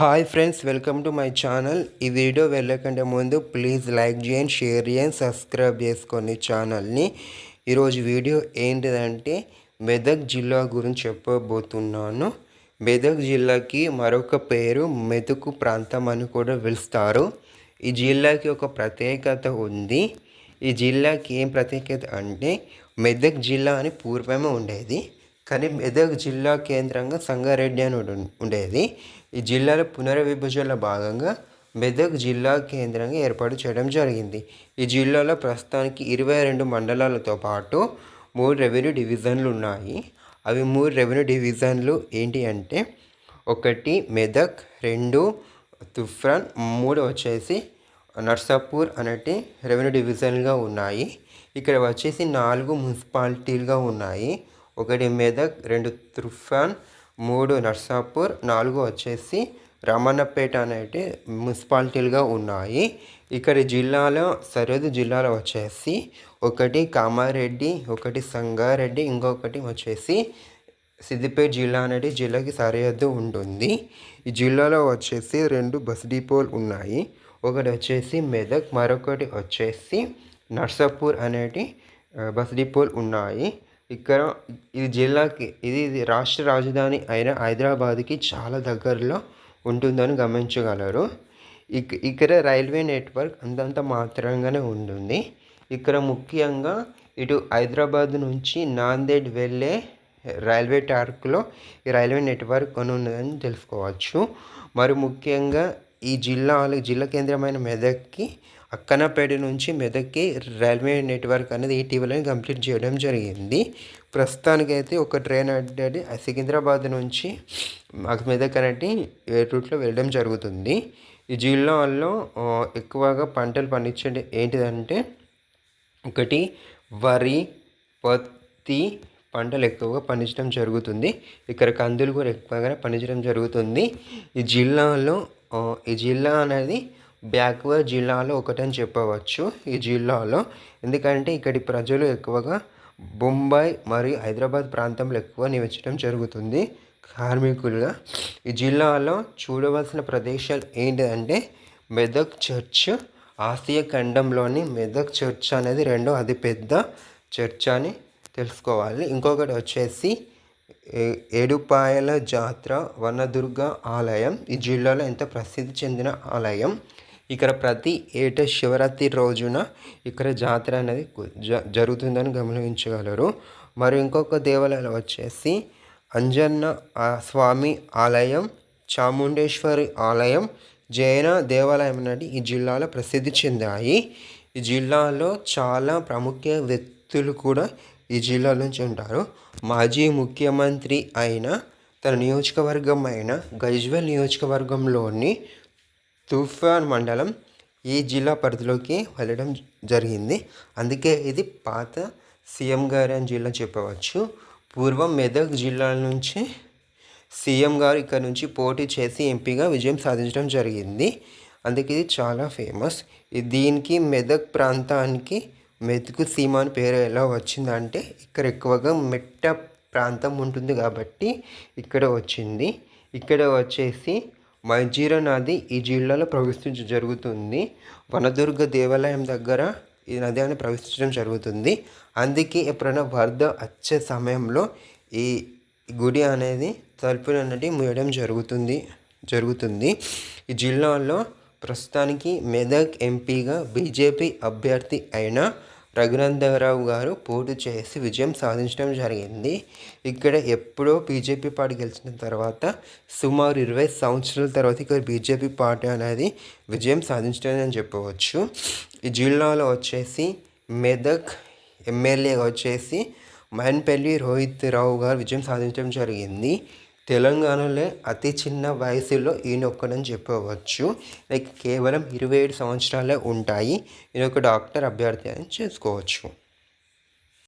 Hi friends welcome to my channel ఈ video వెళ్ళకంటే ముందు ప్లీజ్ లైక్ చేయండి షేర్ చేయండి సబ్స్క్రైబ్ చేసుకోండి ఛానల్ని ఈరోజు వీడియో ఏంటిదంటే మెదక్ జిల్లా గురించి చెప్పబోతున్నాను. మెదక్ జిల్లాకి మరొక పేరు మెతుకు ప్రాంతం అని కూడా పిలుస్తారు. ఈ జిల్లాకి ఒక ప్రత్యేకత ఉంది. ఈ జిల్లాకి ఏం ప్రత్యేకత అంటే మెదక్ జిల్లా అని పూర్వమే ఉండేది. కానీ మెదక్ జిల్లా కేంద్రంగా సంగారెడ్డి అని ఉండేది. ఈ జిల్లాల పునర్విభజనలో భాగంగా మెదక్ జిల్లా కేంద్రంగా ఏర్పాటు చేయడం జరిగింది. ఈ జిల్లాలో ప్రస్తుతానికి ఇరవై రెండు మండలాలతో పాటు మూడు రెవెన్యూ డివిజన్లు ఉన్నాయి. అవి మూడు రెవెన్యూ డివిజన్లు ఏంటి అంటే ఒకటి మెదక్ రెండు తుఫ్రాన్ మూడు వచ్చేసి నర్సాపూర్ అనేటి రెవెన్యూ డివిజన్గా ఉన్నాయి. ఇక్కడ వచ్చేసి నాలుగు మున్సిపాలిటీలుగా ఉన్నాయి. ఒకటి మెదక్ రెండు తుఫాన్ మూడు నర్సాపూర్ నాలుగు వచ్చేసి రమణపేట అనేటి మున్సిపాలిటీలుగా ఉన్నాయి. ఇక్కడ జిల్లాలో సరిహద్దు జిల్లాలో వచ్చేసి ఒకటి కామారెడ్డి ఒకటి సంగారెడ్డి ఇంకొకటి వచ్చేసి సిద్దిపేట జిల్లా అనేది జిల్లాకి సరిహద్దు ఉంటుంది. ఈ జిల్లాలో వచ్చేసి రెండు బస్ డిపోలు ఉన్నాయి. ఒకటి వచ్చేసి మెదక్ మరొకటి వచ్చేసి నర్సాపూర్ అనేటి బస్ డిపోలు ఉన్నాయి. ఇక్కడ ఇది జిల్లాకి ఇది ఇది రాష్ట్ర రాజధాని అయిన హైదరాబాద్కి చాలా దగ్గరలో ఉంటుందని గమనించగలరు. ఇక్ ఇక్కడ రైల్వే నెట్వర్క్ అంతంత మాత్రంగానే ఉంటుంది. ఇక్కడ ముఖ్యంగా ఇటు హైదరాబాద్ నుంచి నాందేడ్ వెళ్ళే రైల్వే ట్రాక్లో ఈ రైల్వే నెట్వర్క్ అని ఉన్నదని తెలుసుకోవచ్చు. మరి ముఖ్యంగా ఈ జిల్లా జిల్లా కేంద్రమైన మెదక్కి అక్కనపేట నుంచి మెదక్కి రైల్వే నెట్వర్క్ అనేది ఇటీవలనే కంప్లీట్ చేయడం జరిగింది. ప్రస్తుతానికైతే ఒక ట్రైన్ అనేది సికింద్రాబాద్ నుంచి మాకు మెదక్ అనేది రూట్లో వెళ్ళడం జరుగుతుంది. ఈ జిల్లాలో ఎక్కువగా పంటలు పండించే ఏంటిదంటే ఒకటి వరి పత్తి పంటలు ఎక్కువగా పండించడం జరుగుతుంది. ఇక్కడ కందులు కూడా ఎక్కువగా పండించడం జరుగుతుంది. ఈ జిల్లాలో ఈ జిల్లా అనేది బ్యాక్వర్డ్ జిల్లాలో ఒకటని చెప్పవచ్చు. ఈ జిల్లాలో ఎందుకంటే ఇక్కడి ప్రజలు ఎక్కువగా బొంబాయి మరియు హైదరాబాద్ ప్రాంతంలో ఎక్కువ నివసించడం జరుగుతుంది. కార్మికులుగా ఈ జిల్లాలో చూడవలసిన ప్రదేశాలు ఏంటంటే మెదక్ చర్చ్ ఆసియా ఖండంలోని మెదక్ చర్చ్ అనేది రెండో అతిపెద్ద చర్చ్ అని తెలుసుకోవాలి. ఇంకొకటి వచ్చేసి ఏడుపాయల జాతర వనదుర్గ ఆలయం ఈ జిల్లాలో ఎంత ప్రసిద్ధి చెందిన ఆలయం? ఇక్కడ ప్రతి ఏటా శివరాత్రి రోజున ఇక్కడ జాతర అనేది జ- జరుగుతుందని గమనించగలరు. మరి ఇంకొక దేవాలయాలు వచ్చేసి అంజన్న స్వామి ఆలయం చాముండేశ్వరి ఆలయం జైన దేవాలయం అనేది ఈ జిల్లాలో ప్రసిద్ధి చెందాయి. ఈ జిల్లాలో చాలా ప్రముఖ వ్యక్తులు కూడా ఈ జిల్లా నుంచి ఉంటారు. మాజీ ముఖ్యమంత్రి అయిన తన నియోజకవర్గం అయిన గజ్వెల్ నియోజకవర్గంలోని తుఫాన్ మండలం ఈ జిల్లా పరిధిలోకి వెళ్ళడం జరిగింది. అందుకే ఇది పాత సీఎం గారి అని జిల్లా చెప్పవచ్చు. పూర్వం మెదక్ జిల్లా నుంచి సీఎం గారు ఇక్కడ నుంచి పోటీ చేసి ఎంపీగా విజయం సాధించడం జరిగింది. అందుకే ఇది చాలా ఫేమస్. దీనికి మెదక్ ప్రాంతానికి మెతుకు సీమ అని పేరు ఎలా వచ్చిందంటే ఇక్కడ ఎక్కువగా మెట్ట ప్రాంతం ఉంటుంది కాబట్టి ఇక్కడ వచ్చింది. ఇక్కడ వచ్చేసి మైజీర నది ఈ జిల్లాలో ప్రవేశించ జరుగుతుంది. వనదుర్గ దేవాలయం దగ్గర ఈ నది అని ప్రవేశించడం జరుగుతుంది. అందుకే ఎప్పుడైనా వరద వచ్చే సమయంలో ఈ గుడి అనేది తలుపులు అనేది మూయడం జరుగుతుంది జరుగుతుంది. ఈ జిల్లాలో ప్రస్తుతానికి మెదక్ ఎంపీగా బీజేపీ అభ్యర్థి అయిన రఘునందరావు గారు పోటీ చేసి విజయం సాధించడం జరిగింది. ఇక్కడ ఎప్పుడో బీజేపీ పార్టీ గెలిచిన తర్వాత సుమారు ఇరవై సంవత్సరాల తర్వాత ఇక్కడ బీజేపీ పార్టీ అనేది విజయం సాధించడం అని చెప్పవచ్చు. ఈ జిల్లాలో వచ్చేసి మెదక్ ఎమ్మెల్యేగా వచ్చేసి మహన్పల్లి రోహిత్ రావు గారు విజయం సాధించడం జరిగింది. తెలంగాణలో అతి చిన్న వయసులో ఈయనొక్కడని చెప్పవచ్చు. లైక్ కేవలం ఇరవై ఏడు సంవత్సరాలే ఉంటాయి. ఈయన ఒక డాక్టర్ అభ్యర్థి అని చేసుకోవచ్చు.